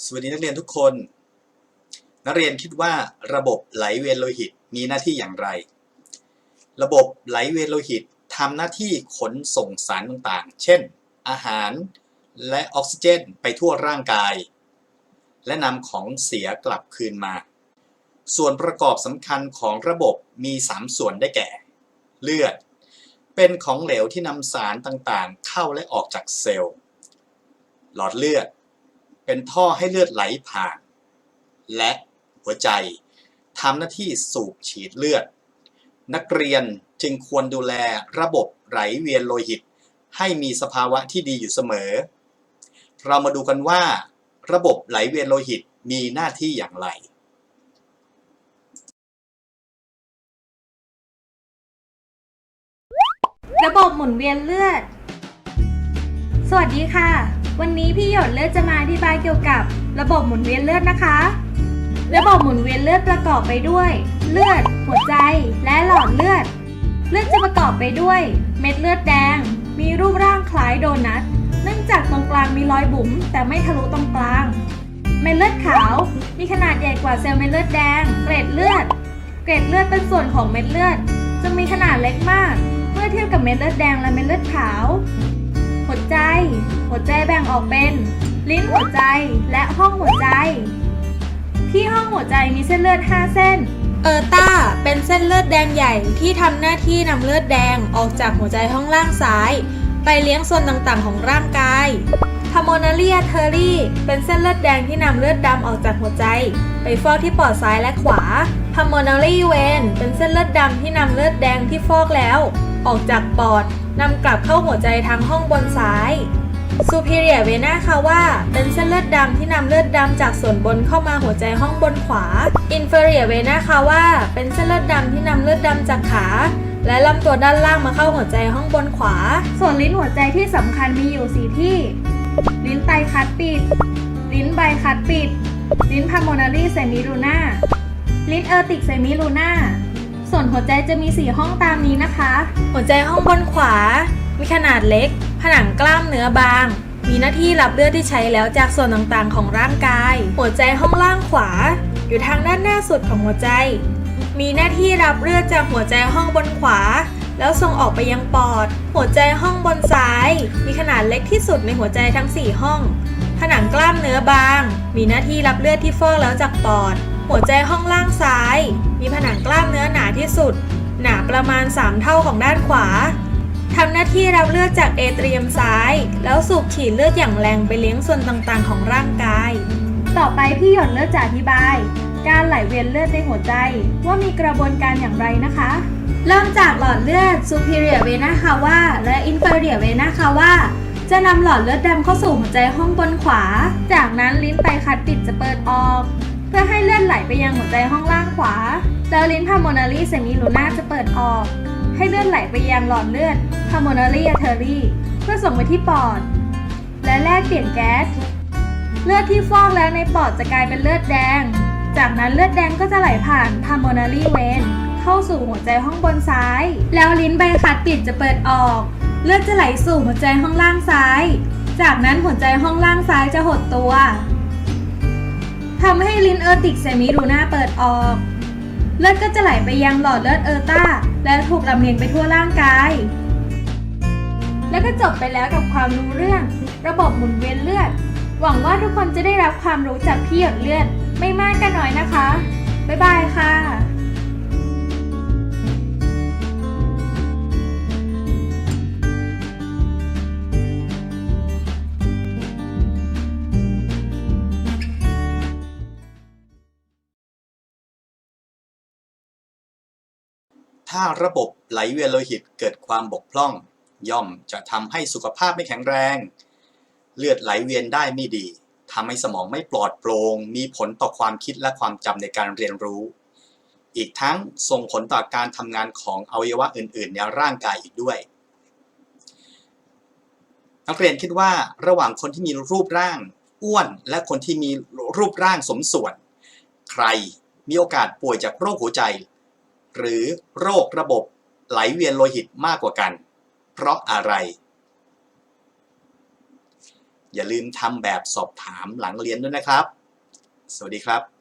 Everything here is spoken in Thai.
สวัสดีนักเรียนทุกคน นักเรียนคิดว่าระบบไหลเวียนโลหิตมีหน้าที่อย่างไร ระบบไหลเวียนโลหิตทำหน้าที่ขนส่งสารต่างๆ เช่น อาหารและออกซิเจนไปทั่วร่างกาย และนำของเสียกลับคืนมา ส่วนประกอบสำคัญของระบบมี 3 ส่วนได้แก่ เลือด เป็นของเหลวที่นำสารต่างๆ เข้าและออกจากเซลล์ หลอดเลือด เป็นท่อให้เลือดไหลผ่าน และหัวใจทำหน้าที่สูบฉีดเลือด นักเรียนจึงควรดูแลระบบไหลเวียนโลหิต ให้มีสภาวะที่ดีอยู่เสมอ เรามาดูกันว่า ระบบไหลเวียนโลหิตมีหน้าที่อย่างไรระบบหมุนเวียนเลือด สวัสดีค่ะ วันนี้พี่หยดเลือดจะมาอธิบายเกี่ยวกับ ระบบหมุนเวียนเลือดนะคะ ระบบหมุนเวียนเลือดประกอบไปด้วย เลือด หัวใจ และหลอดเลือด เลือดจะประกอบไปด้วย เม็ดเลือดแดง มีรูปร่างคล้ายโดนัท เนื่องจากตรงกลางมีรอยบุ๋มแต่ไม่ทะลุตรงกลาง เม็ดเลือดขาว มีขนาดใหญ่กว่าเซลล์เม็ดเลือดแดง เกร็ดเลือด เกร็ดเลือดเป็นส่วนของเม็ดเลือดจะมีขนาดเล็กมาก เมื่อเทียบกับเม็ดเลือดแดงและเม็ดเลือดขาว หัวใจ หัวใจแบ่งออกเป็น ลิ้นหัวใจและห้องหัวใจ ที่ห้องหัวใจมีเส้นเลือด 5 เส้น เออร์ต้าเป็นเส้นเลือดแดงใหญ่ที่ทำหน้าที่นำเลือดแดงออกจากหัวใจห้องล่างซ้าย ไปเลี้ยงส่วนต่างๆ ของร่างกายพาโมนาเลียเทอรี่เป็นเส้นเลือดแดงที่นำเลือดดำออกจากหัวใจ ไปฟอกที่ปอดซ้ายและขวาพาโมนาลีเวนเป็นเส้นเลือดดำที่นำเลือดแดงที่ฟอกแล้ว ออกจากปอดนำกลับเข้าหัวใจทางห้องบนซ้าย superior vena cava เป็นเส้นเลือดดำที่นำเลือดดำจากส่วนบนเข้ามาหัวใจห้องบนขวา inferior vena cava เป็นเส้นเลือดดำที่นำเลือดดำจากขา และลำตัวด้านล่างมาเข้าหัวใจห้องบนขวา ส่วนลิ้นหัวใจที่สำคัญมีอยู่4ที่ ลิ้นไตคัดปิด ลิ้นใบคัดปิด ลิ้นพาโมนารีเซมิลูน่าลิ้นเออร์ติกเซมิลูน่า ส่วนหัวใจจะมี 4 ห้องตามนี้นะคะ หัวใจห้องบนขวา มีขนาดเล็ก ผนังกล้ามเนื้อบาง มีหน้าที่รับเลือดที่ใช้แล้วจากส่วนต่างๆของร่างกาย หัวใจห้องล่างขวา อยู่ทางด้านหน้าสุดของหัวใจ มีหน้าที่รับเลือดจากหัวใจห้องบนขวา แล้วส่งออกไปยังปอด หัวใจห้องบนซ้าย มีขนาดเล็กที่สุดในหัวใจทั้ง 4 ห้อง ผนังกล้ามเนื้อบาง มีหน้าที่รับเลือดที่ฟอกแล้วจากปอด หัวใจห้องล่างซ้าย มีผนังกล้ามเนื้อหนาที่สุด หนาประมาณ 3 เท่าของด้านขวาทำหน้าที่รับเลือดจากเอเทรียมซ้าย แล้วสูบฉีดเลือดอย่างแรงไปเลี้ยงส่วนต่างๆ ของร่างกาย ต่อไปพี่หยดเลือดจะอธิบาย การไหลเวียนเลือดในหัวใจ ว่ามีกระบวนการอย่างไรนะคะ เริ่มจากหลอดเลือด superior vena cava และ inferior vena cava จะนำหลอดเลือดดำเข้าสู่หัวใจห้องบนขวา จากนั้นลิ้นไตคัดปิดจะเปิดออก พื่อให้เลือดไหลไปยังหัวใจห้องล่างขวาแล้วลิ้น pulmonary semilunar จะเปิดออก ให้เลือดไหลไปยังหลอดเลือด pulmonary artery เพื่อส่งไปที่ปอด และแลกเปลี่ยนแก๊ส เลือดที่ฟอกแล้วในปอดจะกลายเป็นเลือดแดง จากนั้นเลือดแดงก็จะไหลผ่าน pulmonary vein เข้าสู่หัวใจห้องบนซ้าย แล้วลิ้นใบคัดปิดจะเปิดออก เลือดจะไหลสู่หัวใจห้องล่างซ้าย จากนั้นหัวใจห้องล่างซ้ายจะหดตัว ทำให้ลิ้นเออร์ติกเซมิรูนาเปิดออก เลือดก็จะไหลไปยังหลอดเลือดเออร์ต้า และถูกลำเลียงไปทั่วร่างกาย แล้วก็จบไปแล้วกับความรู้เรื่อง ระบบหมุนเวียนเลือด หวังว่าทุกคนจะได้รับความรู้จากพี่หยดเลือดไม่มากก็น้อยนะคะ บ๊ายบายค่ะ ถ้าระบบไหลเวียนโลหิตเกิดความบกพร่อง ย่อมจะทำให้สุขภาพไม่แข็งแรง เลือดไหลเวียนได้ไม่ดีทำให้สมองไม่ปลอดโปร่งมีผลต่อความคิดและความจำในการเรียนรู้ อีกทั้งส่งผลต่อการทำงานของอวัยวะอื่นๆ ในร่างกายอีกด้วย นักเรียนคิดว่าระหว่างคนที่มีรูปร่างอ้วนและคนที่มีรูปร่างสมส่วน ใครมีโอกาสป่วยจากโรคหัวใจ หรือโรคระบบไหลเวียนโลหิตมากกว่ากัน เพราะอะไร อย่าลืมทำแบบสอบถามหลังเรียนด้วยนะครับ สวัสดีครับ